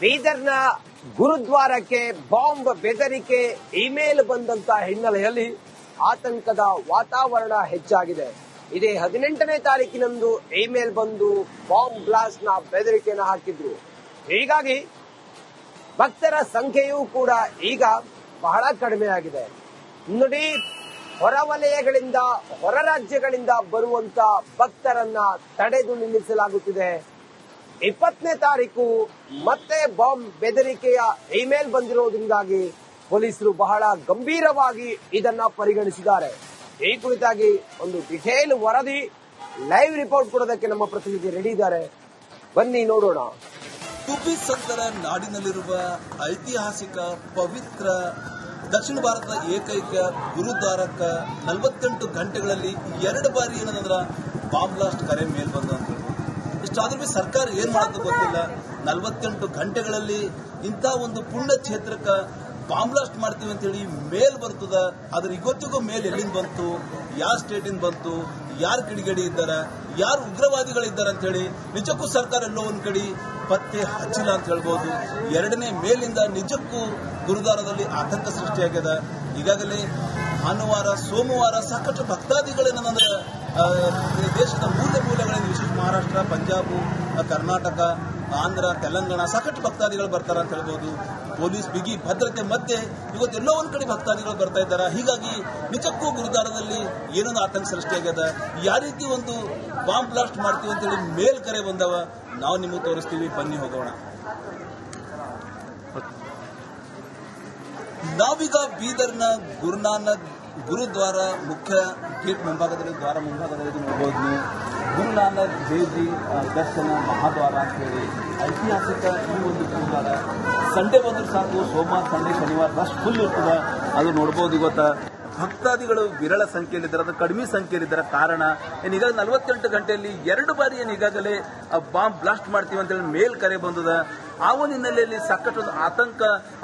ಬೀದರ್ನ ಗುರುದ್ವಾರಕ್ಕೆ ಬಾಂಬ್ ಬೆದರಿಕೆ ಇಮೇಲ್ ಬಂದಂತ ಹಿನ್ನೆಲೆಯಲ್ಲಿ ಆತಂಕದ ವಾತಾವರಣ ಹೆಚ್ಚಾಗಿದೆ. ಇದೇ ಹದಿನೆಂಟನೇ ತಾರೀಕಿನಂದು ಇಮೇಲ್ ಬಂದು ಬಾಂಬ್ ಬ್ಲಾಸ್ಟ್ನ ಬೆದರಿಕೆಯನ್ನು ಹಾಕಿದ್ರು. ಹೀಗಾಗಿ ಭಕ್ತರ ಸಂಖ್ಯೆಯೂ ಕೂಡ ಈಗ ಬಹಳ ಕಡಿಮೆ ಆಗಿದೆ ನುಡಿ ಹೊರವಲಯಗಳಿಂದ ಹೊರ ರಾಜ್ಯಗಳಿಂದ ಬರುವಂತ ಭಕ್ತರನ್ನ ತಡೆದು ನಿಲ್ಲಿಸಲಾಗುತ್ತಿದೆ. ಇಪ್ಪತ್ತನೇ ತಾರೀಕು ಮತ್ತೆ ಬಾಂಬ್ ಬೆದರಿಕೆಯ ಇಮೇಲ್ ಬಂದಿರೋದ್ರಿಂದಾಗಿ ಪೊಲೀಸರು ಬಹಳ ಗಂಭೀರವಾಗಿ ಇದನ್ನ ಪರಿಗಣಿಸಿದ್ದಾರೆ. ಈ ಕುರಿತಾಗಿ ಒಂದು ಡಿಟೇಲ್ ವರದಿ ಲೈವ್ ರಿಪೋರ್ಟ್ ಕೊಡೋದಕ್ಕೆ ನಮ್ಮ ಪ್ರತಿನಿಧಿ ರೆಡಿ ಇದ್ದಾರೆ. ಬನ್ನಿ ನೋಡೋಣ. ಟುಬಿ ಸಂತರ ನಾಡಿನಲ್ಲಿರುವ ಐತಿಹಾಸಿಕ ಪವಿತ್ರ ದಕ್ಷಿಣ ಭಾರತದ ಏಕೈಕ ಗುರುದ್ವಾರಕ್ಕ ನಲವತ್ತೆಂಟು ಗಂಟೆಗಳಲ್ಲಿ ಎರಡು ಬಾರಿ ಏನಂದ್ರ ಬಾಂಬ್ ಬ್ಲಾಸ್ಟ್ ಕರೆ ಮೇಲ್ ಬಂದ ಇಷ್ಟಾದ್ರೂ ಸರ್ಕಾರ ಏನ್ ಮಾಡೋದು ಗೊತ್ತಿಲ್ಲ. ನಲವತ್ತೆಂಟು ಗಂಟೆಗಳಲ್ಲಿ ಇಂಥ ಒಂದು ಪುಣ್ಯ ಕ್ಷೇತ್ರಕ್ಕೆ ಬಾಂಬ್ಲಾಸ್ಟ್ ಮಾಡ್ತೀವಿ ಅಂತ ಹೇಳಿ ಮೇಲ್ ಬರ್ತದ. ಅದ್ರ ಇವತ್ತಿಗೂ ಮೇಲ್ ಎಲ್ಲಿಂದ ಬಂತು? ಯಾವ ಸ್ಟೇಟಿಂದ ಬಂತು? ಯಾರು ಕಿಡಿಗೇಡಿ ಇದ್ದಾರ? ಯಾರು ಉಗ್ರವಾದಿಗಳಿದ್ದಾರೆ ಅಂತ ಹೇಳಿ ನಿಜಕ್ಕೂ ಸರ್ಕಾರ ಎಲ್ಲೋ ಒಂದ್ ಕಡೆ ಪತ್ತೆ ಹಚ್ಚಿಲ್ಲ ಅಂತ ಹೇಳ್ಬೋದು. ಎರಡನೇ ಮೇಲಿಂದ ನಿಜಕ್ಕೂ ಗುರುದಾರದಲ್ಲಿ ಆತಂಕ ಸೃಷ್ಟಿಯಾಗ್ಯದ. ಈಗಾಗಲೇ ಭಾನುವಾರ, ಸೋಮವಾರ ಸಾಕಷ್ಟು ಭಕ್ತಾದಿಗಳೇನಂದ್ರೆ ದೇಶದ ಮೂಲ ಮೂಲಗಳಿಂದ ವಿಶೇಷ ಮಹಾರಾಷ್ಟ್ರ, ಪಂಜಾಬ್, ಕರ್ನಾಟಕ, ಆಂಧ್ರ, ತೆಲಂಗಾಣ ಸಾಕಷ್ಟು ಭಕ್ತಾದಿಗಳು ಬರ್ತಾರೆ ಅಂತ ಹೇಳ್ಬೋದು. ಪೊಲೀಸ್, ಬಿಗಿ, ಭದ್ರತೆ ಮಧ್ಯೆ ಇವತ್ತೆಲ್ಲೋ ಒಂದು ಕಡೆ ಭಕ್ತಾದಿಗಳು ಬರ್ತಾ ಇದ್ದಾರೆ. ಹೀಗಾಗಿ ನಿಜಕ್ಕೂ ಗುರುದ್ವಾರದಲ್ಲಿ ಏನೊಂದು ಆತಂಕ ಸೃಷ್ಟಿಯಾಗ್ಯದ ಯಾವ ರೀತಿ ಒಂದು ಬಾಂಬ್ ಬ್ಲಾಸ್ಟ್ ಮಾಡ್ತೀವಿ ಅಂತೇಳಿ ಮೇಲ್ ಕರೆ ಬಂದವ, ನಾವು ನಿಮಗೆ ತೋರಿಸ್ತೀವಿ, ಬನ್ನಿ ಹೋಗೋಣ. ನಾವೀಗ ಬೀದರ್ನ ಗುರುನಾನಕ್ ಗುರುದ್ವಾರ ಮುಖ್ಯ ಗೇಟ್ ಮುಂಭಾಗದಲ್ಲಿ, ದ್ವಾರ ಮುಂಭಾಗದಲ್ಲಿ ನೋಡ್ಬೋದು. ನೀವು ಗುರುನಾನಕ್ ದೇವ್ಜಿ ದರ್ಶನ ಮಹಾದ್ವಾರ ಅಂತ ಹೇಳಿ ಐತಿಹಾಸಿಕ ಈ ಒಂದು ಗುರುದ್ವಾರ. ಸಂಡೇ ಬಂದ್ರೆ ಸಾಕು ಸೋಮವಾರ ಸಂಡೆ ಶನಿವಾರ ರಶ್ ಫುಲ್ ಇರ್ತದೆ. ಅದು ನೋಡ್ಬೋದು ಇವತ್ತು. ಭಕ್ತಾದಿಗಳು ವಿರಳ ಸಂಖ್ಯೆಯಲ್ಲಿದ್ದಾರೆ. ಅದು ಕಡಿಮೆ ಸಂಖ್ಯೆಯಲ್ಲಿದ್ದಾರೆ. ಕಾರಣ, ಏನು ಈಗ ನಲವತ್ತೆಂಟು ಗಂಟೆಯಲ್ಲಿ ಎರಡು ಬಾರಿ ಏನು ಈಗಾಗಲೇ ಬಾಂಬ್ ಬ್ಲಾಸ್ಟ್ ಮಾಡ್ತೀವಿ ಅಂತೇಳಿ ಮೇಲ್ ಕರೆ ಬಂದದ. ಆ ಒಂದು ಹಿನ್ನೆಲೆಯಲ್ಲಿ ಸಾಕಷ್ಟು ಒಂದು ಆತಂಕ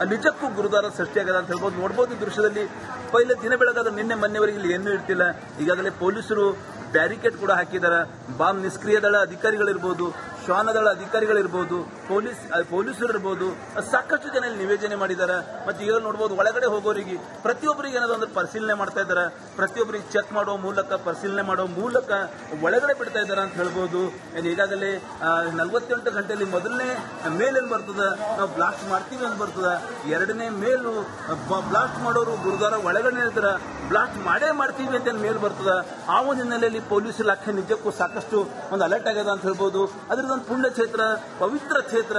ನಿಜಕ್ಕೂ ಗುರುದ್ವಾರ ಸೃಷ್ಟಿಯಾಗದ ಅಂತ ಹೇಳ್ಬೋದು. ನೋಡ್ಬೋದು ಈ ದೃಶ್ಯದಲ್ಲಿ. ಪೈಲೆ ದಿನ ಬೆಳಗಾದ ನಿನ್ನೆ ಮೊನ್ನೆವರೆಗೆ ಇಲ್ಲಿ ಏನೂ ಇರ್ತಿಲ್ಲ. ಈಗಾಗಲೇ ಪೊಲೀಸರು ಬ್ಯಾರಿಕೇಡ್ ಕೂಡ ಹಾಕಿದ್ದಾರೆ. ಬಾಂಬ್ ನಿಷ್ಕ್ರಿಯ ದಳ ಅಧಿಕಾರಿಗಳಿರ್ಬೋದು. ಶ್ವಾನ ದಳ ಅಧಿಕಾರಿಗಳಿರ್ಬೋದು, ಪೊಲೀಸ್ ಪೊಲೀಸರು ಇರ್ಬೋದು ಸಾಕಷ್ಟು ಜನ ಇಲ್ಲಿ ನಿವೇದನೆ ಮಾಡಿದ್ದಾರೆ. ಮತ್ತೆ ಈಗ ನೋಡ್ಬೋದು, ಒಳಗಡೆ ಹೋಗೋರಿಗೆ ಪ್ರತಿಯೊಬ್ಬರಿಗೆ ಏನಾದ್ರು ಒಂದು ಪರಿಶೀಲನೆ ಮಾಡ್ತಾ ಇದ್ದಾರೆ. ಪ್ರತಿಯೊಬ್ಬರಿಗೆ ಚೆಕ್ ಮಾಡೋ ಮೂಲಕ, ಪರಿಶೀಲನೆ ಮಾಡೋ ಮೂಲಕ ಒಳಗಡೆ ಬಿಡ್ತಾ ಇದ್ದಾರೆ ಅಂತ ಹೇಳ್ಬೋದು. ಈಗಾಗಲೇ ನಲವತ್ತೆಂಟು ಗಂಟೆಯಲ್ಲಿ ಮೊದಲನೇ ಮೇಲ್ ಬರ್ತದ. ನಾವು ಬ್ಲಾಸ್ಟ್ ಮಾಡ್ತೀವಿ ಅಂತ ಬರ್ತದೆ. ಎರಡನೇ ಮೇಲು ಬ್ಲಾಸ್ಟ್ ಮಾಡೋರು ಗುರುದ್ವಾರ ಒಳಗಡೆ ಇರ್ತಾರೆ. ಬ್ಲಾಸ್ಟ್ ಮಾಡೇ ಮಾಡ್ತೀವಿ ಅಂತ ಮೇಲ್ ಬರ್ತದೆ. ಆ ಒಂದು ಹಿನ್ನೆಲೆಯಲ್ಲಿ ಪೊಲೀಸ್ ಇಲಾಖೆ ನಿಜಕ್ಕೂ ಸಾಕಷ್ಟು ಒಂದು ಅಲರ್ಟ್ ಆಗ್ಯದ ಅಂತ ಹೇಳ್ಬೋದು. ಅದ್ರದ್ದು ಒಂದು ಪುಣ್ಯ ಕ್ಷೇತ್ರ, ಪವಿತ್ರ ಕ್ಷೇತ್ರ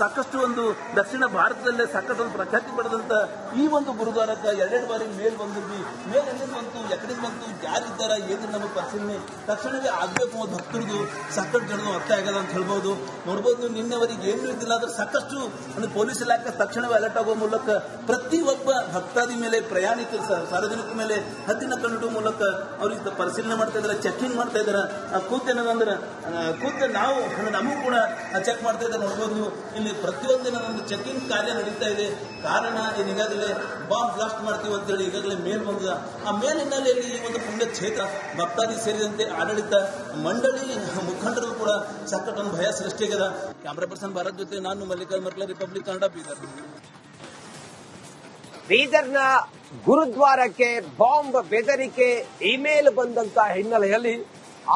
ಸಾಕಷ್ಟು ಒಂದು ದಕ್ಷಿಣ ಭಾರತದಲ್ಲೇ ಸಾಕಷ್ಟು ಒಂದು ಪ್ರಖ್ಯಾತಿ ಪಡೆದಂತ ಈ ಒಂದು ಗುರುದ್ವಾರಕ್ಕೆ ಎರಡೆರಡು ಬಾರಿ ಮೇಲ್ ಬಂದಿದ್ವಿ. ಮೇಲ್ ಬಂತು ಎಕಡೆ ಬಂತು, ಯಾರಿದ್ದಾರ ಏನು ನಮಗೆ ಪರಿಶೀಲನೆ ತಕ್ಷಣವೇ ಆಗ್ಬೇಕು ಒಂದು ಭಕ್ತರದು ಸಾಕಷ್ಟು ಜನರು ಅರ್ಥ ಆಗ್ಯದ ಅಂತ ಹೇಳ್ಬೋದು. ನೋಡ್ಬೋದು ನೀವು ನಿನ್ನೆವರೆಗೆ ಏನು ಇದ್ದಿಲ್ಲ ಆದ್ರೆ ಸಾಕಷ್ಟು ಒಂದು ಪೊಲೀಸ್ ಇಲಾಖೆ ತಕ್ಷಣವೇ ಅಲರ್ಟ್ ಆಗೋ ಮೂಲಕ ಪ್ರತಿ ಒಬ್ಬ ಭಕ್ತಾದಿ ಮೇಲೆ, ಪ್ರಯಾಣಿಕರು ಸಾರ್ವಜನಿಕ ಮೇಲೆ ಹದ್ದಿನ ಕಣ್ಣಿಡುವ ಮೂಲಕ ಅವ್ರಿಗೆ ಪರಿಶೀಲನೆ ಮಾಡ್ತಾ ಇದ್ದಾರೆ ಚೆಕಿಂಗ್ ಮಾಡ್ತಾ ಇದ್ದಾರೆ. ಕೂತೇನಂದ್ರೆ ಕೂತ ಕೂತ್ ನಾವು ನಮಗೂ ಕೂಡ ಚೆಕ್ ಮಾಡ್ತಾ ಇದ್ದಾರೆ ನೋಡ್ಬೋದು ಇಲ್ಲಿ ಪ್ರತಿಯೊಂದಿನ ಒಂದು ಚೆಕಿಂಗ್ ಕಾರ್ಯ ನಡೀತಾ ಇದೆ. ಕಾರಣ ಏನು ಈಗಾಗಲೇ ಬಾಂಬ್ ಬ್ಲಾಸ್ಟ್ ಮಾಡ್ತೀವಿ ಅಂತೇಳಿ ಈಗಾಗಲೇ ಮೇಲ್ ಬಂದಿದೆ. ಆ ಮೇಲ್ ಹಿನ್ನೆಲೆಯಲ್ಲಿ ಈ ಒಂದು ಪುಣ್ಯ ಕ್ಷೇತ್ರ ಭಕ್ತಾದಿ ಸೇರಿದಂತೆ ಆಡಳಿತ ಮಂಡಳಿ ಮುಖಂಡರು ಕೂಡ ಸಾಕಷ್ಟು ಒಂದು ಭಯ ಸೃಷ್ಟಿಯಾಗಿದೆ. ಕ್ಯಾಮ್ರಾ ಪರ್ಸನ್ ಭಾರತ್ ಜೊತೆ ನಾನು ಮಲ್ಲಿಕಾರ್ಜುನ್ ಮರ್ಕಲ ರಿಪಬ್ಲಿಕ್ ಕನ್ನಡ ಬೀದರ್. ಬೀದರ್ನ ಗುರುದ್ವಾರಕ್ಕೆ ಬಾಂಬ್ ಬೆದರಿಕೆ ಇಮೇಲ್ ಬಂದಂತ ಹಿನ್ನೆಲೆಯಲ್ಲಿ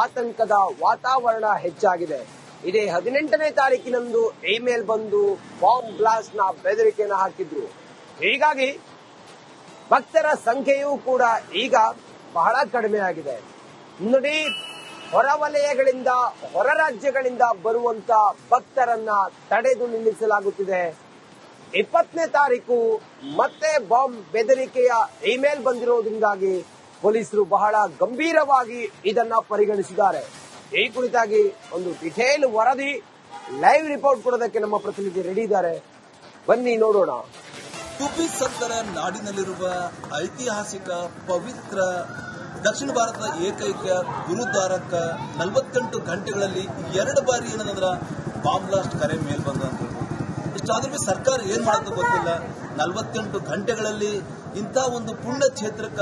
ಆತಂಕದ ವಾತಾವರಣ ಹೆಚ್ಚಾಗಿದೆ. ಇದೇ ಹದಿನೆಂಟನೇ ತಾರೀಕಿನಂದು ಇಮೇಲ್ ಬಂದು ಬಾಂಬ್ ಬ್ಲಾಸ್ಟ್ನ ಬೆದರಿಕೆಯನ್ನು ಹಾಕಿದ್ರು. ಹೀಗಾಗಿ ಭಕ್ತರ ಸಂಖ್ಯೆಯೂ ಕೂಡ ಈಗ ಬಹಳ ಕಡಿಮೆ ಆಗಿದೆ. ನುಡಿ ಹೊರವಲಯಗಳಿಂದ ಹೊರ ರಾಜ್ಯಗಳಿಂದ ಬರುವಂತ ಭಕ್ತರನ್ನ ತಡೆದು ನಿಲ್ಲಿಸಲಾಗುತ್ತಿದೆ. ಇಪ್ಪತ್ತನೇ ತಾರೀಕು ಮತ್ತೆ ಬಾಂಬ್ ಬೆದರಿಕೆಯ ಇಮೇಲ್ ಬಂದಿರೋದ್ರಿಂದಾಗಿ ಪೊಲೀಸರು ಬಹಳ ಗಂಭೀರವಾಗಿ ಇದನ್ನ ಪರಿಗಣಿಸಿದ್ದಾರೆ. ಈ ಕುರಿತಾಗಿ ಒಂದು ಡಿಟೇಲ್ ವರದಿ ಲೈವ್ ರಿಪೋರ್ಟ್ ಕೊಡೋದಕ್ಕೆ ನಮ್ಮ ಪ್ರತಿನಿಧಿ ರೆಡಿ ಇದ್ದಾರೆ. ಬನ್ನಿ ನೋಡೋಣ. ತುಪಿ ಸಂತರ ನಾಡಿನಲ್ಲಿರುವ ಐತಿಹಾಸಿಕ ಪವಿತ್ರ ದಕ್ಷಿಣ ಭಾರತದ ಏಕೈಕ ಗುರುದ್ವಾರಕ್ಕ ನಲವತ್ತೆಂಟು ಗಂಟೆಗಳಲ್ಲಿ ಎರಡು ಬಾರಿ ಏನಂದ್ರ ಬಾಂಬ್ ಬ್ಲಾಸ್ಟ್ ಕರೆ ಮೇಲ್ ಬಂದ. ಇಷ್ಟಾದ್ರೂ ಸರ್ಕಾರ ಏನ್ ಮಾಡೋದು ಗೊತ್ತಿಲ್ಲ. ನಲವತ್ತೆಂಟು ಗಂಟೆಗಳಲ್ಲಿ ಇಂಥ ಒಂದು ಪುಣ್ಯ ಕ್ಷೇತ್ರಕ್ಕ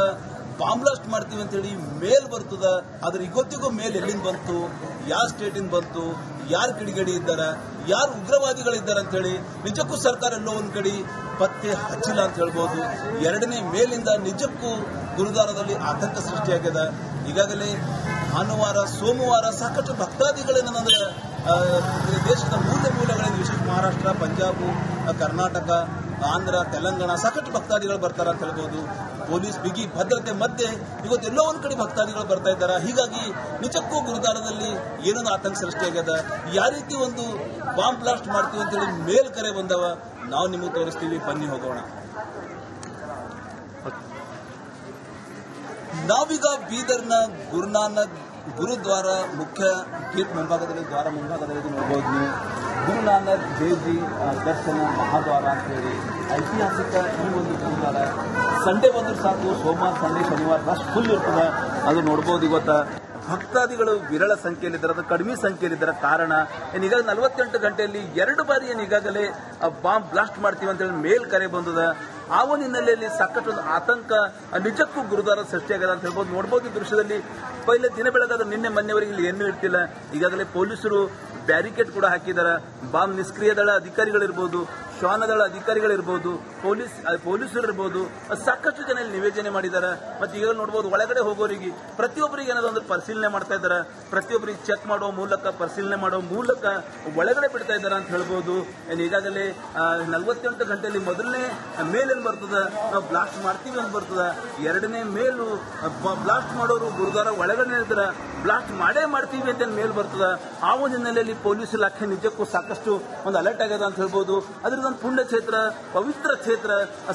ಬಾಂಬ್ ಬ್ಲಾಸ್ಟ್ ಮಾಡ್ತೀವಿ ಅಂತ ಹೇಳಿ ಮೇಲ್ ಬರ್ತದ, ಆದ್ರೆ ಇವತ್ತಿಗೂ ಮೇಲ್ ಎಲ್ಲಿಂದ ಬಂತು ಯಾವ ಸ್ಟೇಟಿಂದ ಬಂತು, ಯಾರು ಕಿಡಿಗೇಡಿ ಇದ್ದಾರ, ಯಾರು ಉಗ್ರವಾದಿಗಳಿದ್ದಾರೆ ಅಂತ ಹೇಳಿ ನಿಜಕ್ಕೂ ಸರ್ಕಾರ ಎಲ್ಲೋ ಒಂದ್ ಕಡೆ ಪತ್ತೆ ಹಚ್ಚಿಲ್ಲ ಅಂತ ಹೇಳ್ಬೋದು. ಎರಡನೇ ಮೇಲಿಂದ ನಿಜಕ್ಕೂ ಗುರುದಾರದಲ್ಲಿ ಆತಂಕ ಸೃಷ್ಟಿಯಾಗಿದೆ ಈಗಾಗಲೇ ಭಾನುವಾರ, ಸೋಮವಾರ ಸಾಕಷ್ಟು ಭಕ್ತಾದಿಗಳನ್ನ ಅಂದ್ರೆ ದೇಶದ ಮೂಲ ಮೂಲಗಳಿಂದ ವಿಶೇಷ ಮಹಾರಾಷ್ಟ್ರ, ಪಂಜಾಬ್, ಕರ್ನಾಟಕ ಆಂಧ್ರ, ತೆಲಂಗಾಣ ಸಾಕಷ್ಟು ಭಕ್ತಾದಿಗಳು ಬರ್ತಾರೆ ಅಂತ ಹೇಳ್ಬೋದು. ಪೊಲೀಸ್, ಬಿಗಿ, ಭದ್ರತೆ ಮಧ್ಯೆ ಇವತ್ತು ಎಲ್ಲೋ ಒಂದ್ ಕಡೆ ಭಕ್ತಾದಿಗಳು ಬರ್ತಾ ಇದ್ದಾರೆ. ಹೀಗಾಗಿ ನಿಜಕ್ಕೂ ಗುರುದ್ವಾರದಲ್ಲಿ ಏನೊಂದು ಆತಂಕ ಸೃಷ್ಟಿಯಾಗ್ಯದ ಯಾವ ರೀತಿ ಒಂದು ಬಾಂಬ್ ಬ್ಲಾಸ್ಟ್ ಮಾಡ್ತೀವಿ ಅಂತೇಳಿ ಮೇಲ್ ಕರೆ ಬಂದವ, ನಾವು ನಿಮಗೆ ತೋರಿಸ್ತೀವಿ, ಬನ್ನಿ ಹೋಗೋಣ. ನಾವೀಗ ಬೀದರ್ನ ಗುರುನಾನಕ್ ಗುರುದ್ವಾರ ಮುಖ್ಯ ಗೇಟ್ ಮುಂಭಾಗದಲ್ಲಿ, ದ್ವಾರ ಮುಂಭಾಗದಲ್ಲಿ ನೋಡ್ಬೋದು ನೀವು. ಗುರುನಾನಕ್ ದೇವ್ಜಿ ದರ್ಶನ ಮಹಾದ್ವಾರ ಅಂತ ಹೇಳಿ. ಐತಿಹಾಸಿಕ ಈ ಒಂದು ಗುರುದ್ವಾರ. ಸಂಡೇ ಬಂದ್ರೆ ಸಾಕು, ಸೋಮವಾರ, ಸಂಡೇ, ಶನಿವಾರ ರಶ್ ಫುಲ್ ಇರ್ತದೆ. ಅದು ನೋಡ್ಬೋದು ಇವತ್ತ. ಭಕ್ತಾದಿಗಳು ವಿರಳ ಸಂಖ್ಯೆಯಲ್ಲಿದ್ದಾರೆ. ಅದು ಕಡಿಮೆ ಸಂಖ್ಯೆಯಲ್ಲಿದ್ದಾರೆ. ಕಾರಣ, ಏನು ಈಗ ನಲವತ್ತೆಂಟು ಗಂಟೆಯಲ್ಲಿ ಎರಡು ಬಾರಿ ಏನು ಈಗಾಗಲೇ ಬಾಂಬ್ ಬ್ಲಾಸ್ಟ್ ಮಾಡ್ತೀವಿ ಅಂತ ಹೇಳಿ ಮೇಲ್ ಕರೆ ಬಂದದ. ಆ ಒಂದು ಹಿನ್ನೆಲೆಯಲ್ಲಿ ಸಾಕಷ್ಟು ಒಂದು ಆತಂಕ, ನಿಜಕ್ಕೂ ಗುರುದ್ವಾರ ಸೃಷ್ಟಿಯಾಗದ ಅಂತ ಹೇಳ್ಬೋದು. ನೋಡ್ಬೋದು ಈ ದೃಶ್ಯದಲ್ಲಿ. ಪೈಲೆ ದಿನ ಬೆಳಗಾದ ನಿನ್ನೆ ಮೊನ್ನೆವರೆಗೆ ಇಲ್ಲಿ ಏನೂ ಇರ್ತಿಲ್ಲ ಈಗಾಗಲೇ ಪೊಲೀಸರು ಬ್ಯಾರಿಕೇಡ್ ಕೂಡ ಹಾಕಿದ್ದಾರೆ. ಬಾಂಬ್ ನಿಷ್ಕ್ರಿಯ ದಳ ಅಧಿಕಾರಿಗಳಿರ್ಬೋದು, ಶ್ವಾನ ದಳ ಅಧಿಕಾರಿಗಳಿರ್ಬೋದು, ಪೊಲೀಸ್ ಪೊಲೀಸರು ಇರ್ಬೋದು ಸಾಕಷ್ಟು ಜನ ಇಲ್ಲಿ ನಿವೇದನೆ ಮಾಡಿದ್ದಾರೆ. ಮತ್ತೆ ಈಗ ನೋಡ್ಬೋದು, ಒಳಗಡೆ ಹೋಗೋರಿಗೆ ಪ್ರತಿಯೊಬ್ಬರಿಗೆ ಏನಾದ್ರು ಒಂದು ಪರಿಶೀಲನೆ ಮಾಡ್ತಾ ಇದ್ದಾರೆ. ಪ್ರತಿಯೊಬ್ಬರಿಗೆ ಚೆಕ್ ಮಾಡುವ ಮೂಲಕ, ಪರಿಶೀಲನೆ ಮಾಡುವ ಮೂಲಕ ಒಳಗಡೆ ಬಿಡ್ತಾ ಇದ್ದಾರೆ ಅಂತ ಹೇಳ್ಬೋದು. ಈಗಾಗಲೇ ನಲವತ್ತೆಂಟು ಗಂಟೆಯಲ್ಲಿ ಮೊದಲನೇ ಮೇಲ್ ಏನ್ ಬರ್ತದ, ನಾವು ಬ್ಲಾಸ್ಟ್ ಮಾಡ್ತೀವಿ ಅಂತ ಬರ್ತದ. ಎರಡನೇ ಮೇಲು ಬ್ಲಾಸ್ಟ್ ಮಾಡೋರು ಗುರುದ್ವಾರ ಒಳಗಡೆ ಇರ್ತಾರ ಬ್ಲಾಸ್ಟ್ ಮಾಡೇ ಮಾಡ್ತೀವಿ ಅಂತ ಮೇಲ್ ಬರ್ತದ. ಆ ಒಂದು ಹಿನ್ನೆಲೆಯಲ್ಲಿ ಪೊಲೀಸ್ ಇಲಾಖೆ ನಿಜಕ್ಕೂ ಸಾಕಷ್ಟು ಒಂದು ಅಲರ್ಟ್ ಆಗ್ಯದ ಅಂತ ಹೇಳ್ಬೋದು. ಒಂದು ಪುಣ್ಯ ಕ್ಷೇತ್ರ, ಪವಿತ್ರ ಕ್ಷೇತ್ರ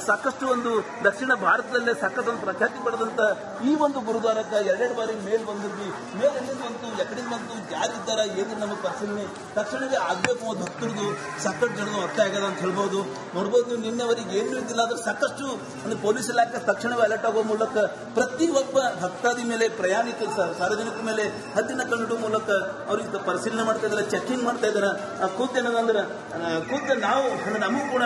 ಸಾಕಷ್ಟು ಒಂದು ದಕ್ಷಿಣ ಭಾರತದಲ್ಲೇ ಸಾಕಷ್ಟು ಒಂದು ಪ್ರಖ್ಯಾತಿ ಪಡೆದಂತ ಈ ಒಂದು ಗುರುದ್ವಾರಕ್ಕೆ ಎರಡೆರಡು ಬಾರಿ ಮೇಲ್ ಬಂದಿದ್ವಿ. ಮೇಲ್ ಎಲ್ಲಿಂದ ಬಂತು ಎಕಡಿಂದ ಬಂತು, ಯಾರಿದ್ದಾರ ಏನು ನಮಗೆ ಪರಿಶೀಲನೆ ತಕ್ಷಣವೇ ಆಗ್ಬೇಕು ಒಂದು ಹತ್ತಿರದು ಸಾಕಷ್ಟು ಜನದ ಅರ್ಥ ಆಗ್ಯದ ಅಂತ ಹೇಳ್ಬೋದು. ನೋಡ್ಬೋದು ನೀವು ನಿನ್ನೆವರೆಗೆ ಏನು ಇದ್ದಿಲ್ಲ ಆದ್ರೆ ಸಾಕಷ್ಟು ಒಂದು ಪೊಲೀಸ್ ಇಲಾಖೆ ತಕ್ಷಣವೇ ಅಲರ್ಟ್ ಆಗೋ ಮೂಲಕ ಪ್ರತಿಯೊಬ್ಬ ಭಕ್ತಾದಿ ಮೇಲೆ ಪ್ರಯಾಣಿಕ ಸಾರ್ವಜನಿಕರ ಮೇಲೆ ಹದ್ದಿನ ಕಣ್ಣಿಡುವ ಮೂಲಕ ಅವ್ರಿಗೆ ಪರಿಶೀಲನೆ ಮಾಡ್ತಾ ಇದ್ದಾರೆ ಚೆಕಿಂಗ್ ಮಾಡ್ತಾ ಇದ್ದಾರೆ. ಖುದ್ದು ಏನದಂದ್ರೆ ಖುದ್ದು ನಾವು ನಮಗೂ ಕೂಡ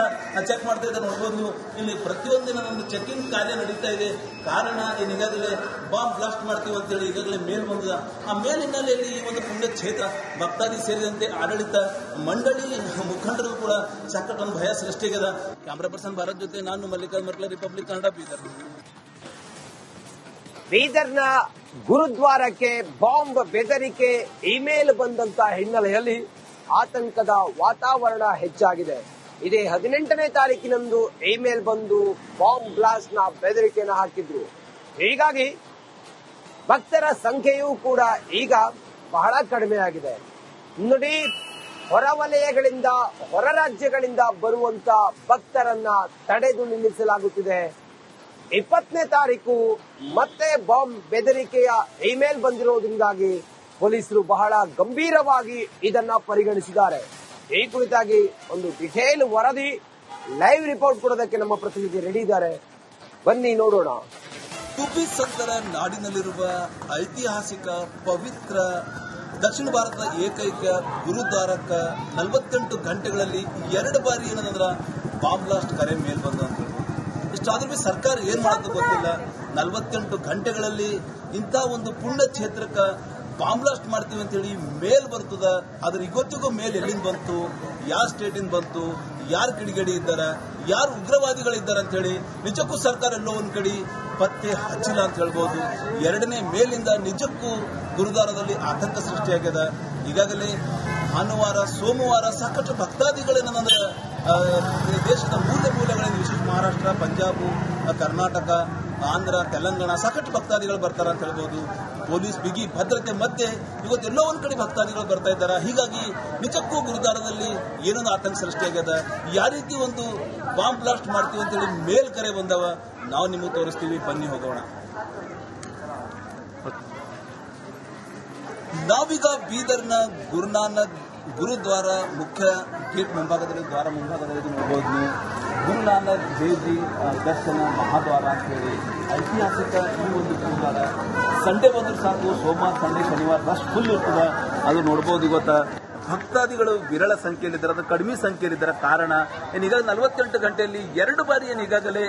ಚೆಕ್ ಮಾಡ್ತಾ ಇದ್ದಾರೆ. ನೋಡ್ಬೋದು, ಇಲ್ಲಿ ಪ್ರತಿಯೊಂದಿನ ಒಂದು ಚೆಕಿಂಗ್ ಕಾರ್ಯ ನಡೀತಾ ಇದೆ. ಕಾರಣ ಏನು ಈಗಾಗಲೇ ಬಾಂಬ್ ಬ್ಲಾಸ್ಟ್ ಮಾಡ್ತೀವಿ ಅಂತೇಳಿ ಈಗಾಗಲೇ ಮೇಲ್ ಬಂದಿದೆ ಆ ಮೇಲಿನಲ್ಲಿ ಈ ಒಂದು ಪುಣ್ಯ ಕ್ಷೇತ್ರ ಭಕ್ತಾದಿ ಸೇರಿದಂತೆ ಆಡಳಿತ ಮಂಡಳಿ ಮುಖಂಡರು ಕೂಡ ಸಾಕಷ್ಟು ಒಂದು ಭಯ ಸೃಷ್ಟಿಗದ ಕ್ಯಾಮ್ರಾ ಪರ್ಸನ್ ಭಾರತ್ ಜೊತೆ ನಾನು ಮಲ್ಲಿಕಾರ್ಜುನ್ ಮರ್ಕಲ ರಿಪಬ್ಲಿಕ್ ಕನ್ನಡ ಬೀದರ್ ಬೀದರ್ನ ಗುರುದ್ವಾರಕ್ಕೆ ಬಾಂಬ್ ಬೆದರಿಕೆ ಇಮೇಲ್ ಬಂದಂತ ಹಿನ್ನೆಲೆಯಲ್ಲಿ ಆತಂಕದ ವಾತಾವರಣ ಹೆಚ್ಚಾಗಿದೆ. ಇದೇ ಹದಿನೆಂಟನೇ ತಾರೀಕಿನಂದು ಇಮೇಲ್ ಬಂದು ಬಾಂಬ್ ಬ್ಲಾಸ್ಟ್ನ ಬೆದರಿಕೆಯನ್ನು ಹಾಕಿದ್ರು. ಹೀಗಾಗಿ ಭಕ್ತರ ಸಂಖ್ಯೆಯೂ ಕೂಡ ಈಗ ಬಹಳ ಕಡಿಮೆ ಆಗಿದೆ ನೋಡಿ ಹೊರವಲಯಗಳಿಂದ ಹೊರ ರಾಜ್ಯಗಳಿಂದ ಬರುವಂತ ಭಕ್ತರನ್ನ ತಡೆದು ನಿಲ್ಲಿಸಲಾಗುತ್ತಿದೆ. ಇಪ್ಪತ್ತನೇ ತಾರೀಕು ಮತ್ತೆ ಬಾಂಬ್ ಬೆದರಿಕೆಯ ಇಮೇಲ್ ಬಂದಿರೋದ್ರಿಂದಾಗಿ ಪೊಲೀಸರು ಬಹಳ ಗಂಭೀರವಾಗಿ ಇದನ್ನ ಪರಿಗಣಿಸಿದ್ದಾರೆ. ಈ ಕುರಿತಾಗಿ ಒಂದು ಡಿಟೇಲ್ ವರದಿ ಲೈವ್ ರಿಪೋರ್ಟ್ ಕೊಡೋದಕ್ಕೆ ನಮ್ಮ ಪ್ರತಿನಿಧಿ ರೆಡಿ ಇದ್ದಾರೆ. ಬನ್ನಿ ನೋಡೋಣ. ಟುಬಿ ಸಂತರ ನಾಡಿನಲ್ಲಿರುವ ಐತಿಹಾಸಿಕ ಪವಿತ್ರ ದಕ್ಷಿಣ ಭಾರತದ ಏಕೈಕ ಗುರುದ್ವಾರಕ್ಕ ನಲವತ್ತೆಂಟು ಗಂಟೆಗಳಲ್ಲಿ ಎರಡು ಬಾರಿ ಏನಂದ್ರ ಬಾಂಬ್ ಬ್ಲಾಸ್ಟ್ ಕರೆ ಮೇಲ್ ಬಂದ. ಇಷ್ಟಾದ್ರೂ ಸರ್ಕಾರ ಏನ್ ಮಾಡೋದು ಗೊತ್ತಿಲ್ಲ. ನಲವತ್ತೆಂಟು ಗಂಟೆಗಳಲ್ಲಿ ಇಂಥ ಒಂದು ಪುಣ್ಯ ಕ್ಷೇತ್ರಕ್ಕೆ ಬಾಂಬ್ ಬ್ಲಾಸ್ಟ್ ಮಾಡ್ತೀವಿ ಅಂತೇಳಿ ಮೇಲ್ ಬರ್ತದ. ಆದ್ರೆ ಇವತ್ತಿಗೂ ಮೇಲ್ ಎಲ್ಲಿಂದ ಬಂತು? ಯಾವ ಸ್ಟೇಟಿಂದ ಬಂತು? ಯಾರು ಕಿಡಿಗೇಡಿ ಇದ್ದಾರ? ಯಾರು ಉಗ್ರವಾದಿಗಳಿದ್ದಾರೆ ಅಂತ ಹೇಳಿ ನಿಜಕ್ಕೂ ಸರ್ಕಾರ ಎಲ್ಲೋ ಒಂದ್ ಕಡೆ ಪತ್ತೆ ಹಚ್ಚಿಲ್ಲ ಅಂತ ಹೇಳ್ಬೋದು. ಎರಡನೇ ಮೇಲಿಂದ ನಿಜಕ್ಕೂ ಗುರುದ್ವಾರದಲ್ಲಿ ಆತಂಕ ಸೃಷ್ಟಿಯಾಗ್ಯದ ಈಗಾಗಲೇ ಭಾನುವಾರ, ಸೋಮವಾರ ಸಾಕಷ್ಟು ಭಕ್ತಾದಿಗಳೇನಂದ್ರೆ ದೇಶದ ಮೂಲೆ ಮೂಲಗಳಿಂದ ವಿಶೇಷ ಮಹಾರಾಷ್ಟ್ರ, ಪಂಜಾಬ್, ಕರ್ನಾಟಕ, ಆಂಧ್ರ, ತೆಲಂಗಾಣ ಸಾಕಷ್ಟು ಭಕ್ತಾದಿಗಳು ಬರ್ತಾರೆ ಅಂತ ಹೇಳ್ಬೋದು. ಪೊಲೀಸ್, ಬಿಗಿ, ಭದ್ರತೆ ಮಧ್ಯೆ ಇವತ್ತು ಎಲ್ಲೋ ಒಂದ್ ಕಡೆ ಭಕ್ತಾದಿಗಳು ಬರ್ತಾ ಇದ್ದಾರೆ. ಹೀಗಾಗಿ ನಿಜಕ್ಕೂ ಗುರುದ್ವಾರದಲ್ಲಿ ಏನೊಂದು ಆತಂಕ ಸೃಷ್ಟಿಯಾಗ್ಯದ ಯಾವ ರೀತಿ ಒಂದು ಬಾಂಬ್ ಬ್ಲಾಸ್ಟ್ ಮಾಡ್ತೀವಿ ಅಂತೇಳಿ ಮೇಲ್ ಕರೆ ಬಂದವ ನಾವು ನಿಮಗೆ ತೋರಿಸ್ತೀವಿ, ಬನ್ನಿ ಹೋಗೋಣ. ನಾವೀಗ ಬೀದರ್ನ ಗುರುನಾನಕ್ ಗುರುದ್ವಾರ ಮುಖ್ಯ ಗೇಟ್ ಮುಂಭಾಗದಲ್ಲಿ, ದ್ವಾರ ಮುಂಭಾಗದಲ್ಲಿ ನೋಡ್ಬೋದು. ನೀವು ಗುರುನಾನಕ್ ದರ್ಶನ ಮಹಾದ್ವಾರ ಅಂತ ಹೇಳಿ ಐತಿಹಾಸಿಕ ಈ ಒಂದು ಗುರುದ್ವಾರ. ಸಂಡೇ ಬಂದ್ರೆ ಸಾಕು ಸೋಮವಾರ ಸಂಡೇ ಶನಿವಾರ ರಶ್ ಫುಲ್ ಇರ್ತದೆ. ಅದು ನೋಡ್ಬೋದು ಇವತ್ತ ಭಕ್ತಾದಿಗಳು ವಿರಳ ಸಂಖ್ಯೆಯಲ್ಲಿದ್ದಾರೆ ಅದು ಕಡಿಮೆ ಸಂಖ್ಯೆಯಲ್ಲಿದ್ದಾರೆ ಕಾರಣ ಏನು ಈಗ ನಲವತ್ತೆಂಟು ಗಂಟೆಯಲ್ಲಿ ಎರಡು ಬಾರಿ ಏನು ಈಗಾಗಲೇ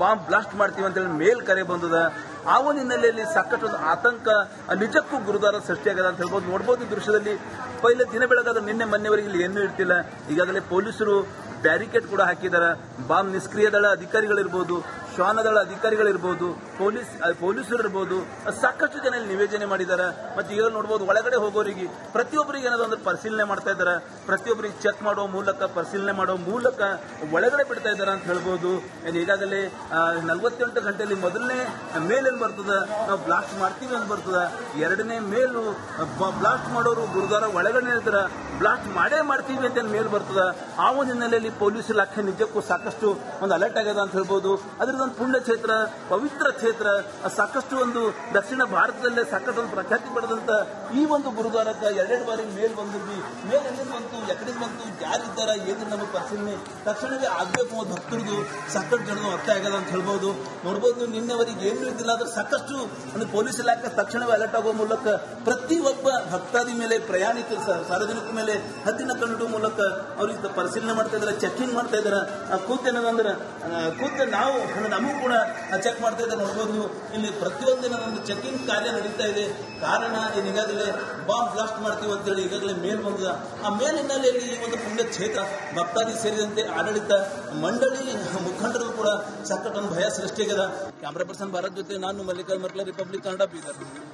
ಬಾಂಬ್ ಬ್ಲಾಸ್ಟ್ ಮಾಡ್ತೀವಿ ಅಂತೇಳಿ ಮೇಲ್ ಕರೆ ಬಂದದ. ಆ ಒಂದು ಹಿನ್ನೆಲೆಯಲ್ಲಿ ಸಾಕಷ್ಟು ಒಂದು ಆತಂಕ ಆ, ನಿಜಕ್ಕೂ ಗುರುದಾರ ಸೃಷ್ಟಿಯಾಗದ ಅಂತ ಹೇಳ್ಬೋದು. ನೋಡ್ಬೋದು ಈ ದೃಶ್ಯದಲ್ಲಿ. ಪೈಲೆ ದಿನ ಬೆಳಗಾದ ನಿನ್ನೆ ಮೊನ್ನೆವರೆಗೆ ಇಲ್ಲಿ ಏನೂ ಇರ್ತಿಲ್ಲ. ಈಗಾಗಲೇ ಪೊಲೀಸರು ಬ್ಯಾರಿಕೇಡ್ ಕೂಡ ಹಾಕಿದ್ದಾರೆ. ಬಾಂಬ್ ನಿಷ್ಕ್ರಿಯ ದಳ ಅಧಿಕಾರಿಗಳಿರ್ಬೋದು. ಶ್ವಾನ ದಳ ಅಧಿಕಾರಿಗಳಿರ್ಬೋದು, ಪೊಲೀಸ್ ಪೊಲೀಸರು ಇರ್ಬೋದು ಸಾಕಷ್ಟು ಜನ ಇಲ್ಲಿ ನಿವೇದನೆ ಮಾಡಿದ್ದಾರೆ. ಮತ್ತೆ ಈಗ ನೋಡ್ಬೋದು, ಒಳಗಡೆ ಹೋಗೋರಿಗೆ ಪ್ರತಿಯೊಬ್ಬರಿಗೆ ಏನಾದ್ರು ಒಂದು ಪರಿಶೀಲನೆ ಮಾಡ್ತಾ ಇದ್ದಾರೆ. ಪ್ರತಿಯೊಬ್ಬರಿಗೆ ಚೆಕ್ ಮಾಡೋ ಮೂಲಕ, ಪರಿಶೀಲನೆ ಮಾಡೋ ಮೂಲಕ ಒಳಗಡೆ ಬಿಡ್ತಾ ಇದ್ದಾರೆ ಅಂತ ಹೇಳ್ಬೋದು. ಈಗಾಗಲೇ ನಲ್ವತ್ತೆಂಟು ಗಂಟೆಯಲ್ಲಿ ಮೊದಲನೇ ಮೇಲ್ ಬರ್ತದ. ನಾವು ಬ್ಲಾಸ್ಟ್ ಮಾಡ್ತೀವಿ ಅಂತ ಬರ್ತದೆ. ಎರಡನೇ ಮೇಲು ಬ್ಲಾಸ್ಟ್ ಮಾಡೋರು ಗುರುದ್ವಾರ ಒಳಗಡೆ ಇರ್ತಾರೆ. ಬ್ಲಾಸ್ಟ್ ಮಾಡೇ ಮಾಡ್ತೀವಿ ಅಂತ ಮೇಲ್ ಬರ್ತದೆ. ಆ ಒಂದು ಹಿನ್ನೆಲೆಯಲ್ಲಿ ಪೊಲೀಸ್ ಇಲಾಖೆ ನಿಜಕ್ಕೂ ಸಾಕಷ್ಟು ಒಂದು ಅಲರ್ಟ್ ಆಗ್ಯದ ಅಂತ ಹೇಳ್ಬೋದು. ಅದರದೊಂದು ಪುಣ್ಯ ಕ್ಷೇತ್ರ, ಪವಿತ್ರ ಕ್ಷೇತ್ರ ಸಾಕಷ್ಟು ಒಂದು ದಕ್ಷಿಣ ಭಾರತದಲ್ಲೇ ಸಾಕಷ್ಟು ಒಂದು ಪ್ರಖ್ಯಾತಿ ಪಡೆದಂತ ಈ ಒಂದು ಗುರುದ್ವಾರಕ್ಕೆ ಎರಡೆರಡು ಬಾರಿ ಮೇಲ್ ಬಂದಿದ್ವಿ. ಮೇಲ್ ಬಂತು ಎಕಡೆ ಬಂತು, ಯಾರಿದ್ದಾರ ಏನು ನಮಗೆ ಪರಿಶೀಲನೆ ತಕ್ಷಣವೇ ಆಗ್ಬೇಕು ಒಂದು ಭಕ್ತರದು ಸಾಕಷ್ಟು ಜನರು ಅರ್ಥ ಆಗ್ಯದ ಅಂತ ಹೇಳ್ಬೋದು. ನೋಡ್ಬೋದು ನೀವು ನಿನ್ನೆವರೆಗೆ ಏನು ಇದ್ದಿಲ್ಲ ಆದ್ರೆ ಸಾಕಷ್ಟು ಒಂದು ಪೊಲೀಸ್ ಇಲಾಖೆ ತಕ್ಷಣವೇ ಅಲರ್ಟ್ ಆಗುವ ಮೂಲಕ ಪ್ರತಿ ಒಬ್ಬ ಭಕ್ತಾದಿ ಮೇಲೆ, ಪ್ರಯಾಣಿಕರು ಸಾರ್ವಜನಿಕ ಮೇಲೆ ಹದ್ದಿನ ಕಣ್ಣಿಡುವ ಮೂಲಕ ಅವ್ರಿಗೆ ಪರಿಶೀಲನೆ ಮಾಡ್ತಾ ಇದ್ದಾರೆ ಚೆಕಿಂಗ್ ಮಾಡ್ತಾ ಇದ್ದಾರೆ. ಕೂತೇನಂದ್ರೆ ಕೂತ ಕೂತ್ ನಾವು ನಮಗೂ ಕೂಡ ಚೆಕ್ ಮಾಡ್ತಾ ಇದ್ದಾರೆ ನೋಡ್ಬೋದು ಇಲ್ಲಿ ಪ್ರತಿಯೊಂದಿನ ಒಂದು ಚೆಕಿಂಗ್ ಕಾರ್ಯ ನಡೀತಾ ಇದೆ. ಕಾರಣ ಏನು ಈಗಾಗಲೇ ಬಾಂಬ್ ಬ್ಲಾಸ್ಟ್ ಮಾಡ್ತೀವಿ ಅಂತೇಳಿ ಈಗಾಗಲೇ ಮೇಲ್ ಬಂದಿದೆ. ಆ ಮೇಲ್ ಹಿನ್ನೆಲೆಯಲ್ಲಿ ಈ ಒಂದು ಪುಣ್ಯ ಕ್ಷೇತ್ರ ಭಕ್ತಾದಿ ಸೇರಿದಂತೆ ಆಡಳಿತ ಮಂಡಳಿ ಮುಖಂಡರು ಕೂಡ ಸಾಕಷ್ಟೊಂದು ಭಯ ಸೃಷ್ಟಿಯಾಗಿದೆ. ಕ್ಯಾಮ್ರಾ ಪರ್ಸನ್ ಭಾರತ್ ಜೊತೆ ನಾನು ಮಲ್ಲಿಕಾರ್ಜುನ್ ಮರ್ಲ ರಿಪಬ್ಲಿಕ್ ಕನ್ನಡ ಬೀದರ್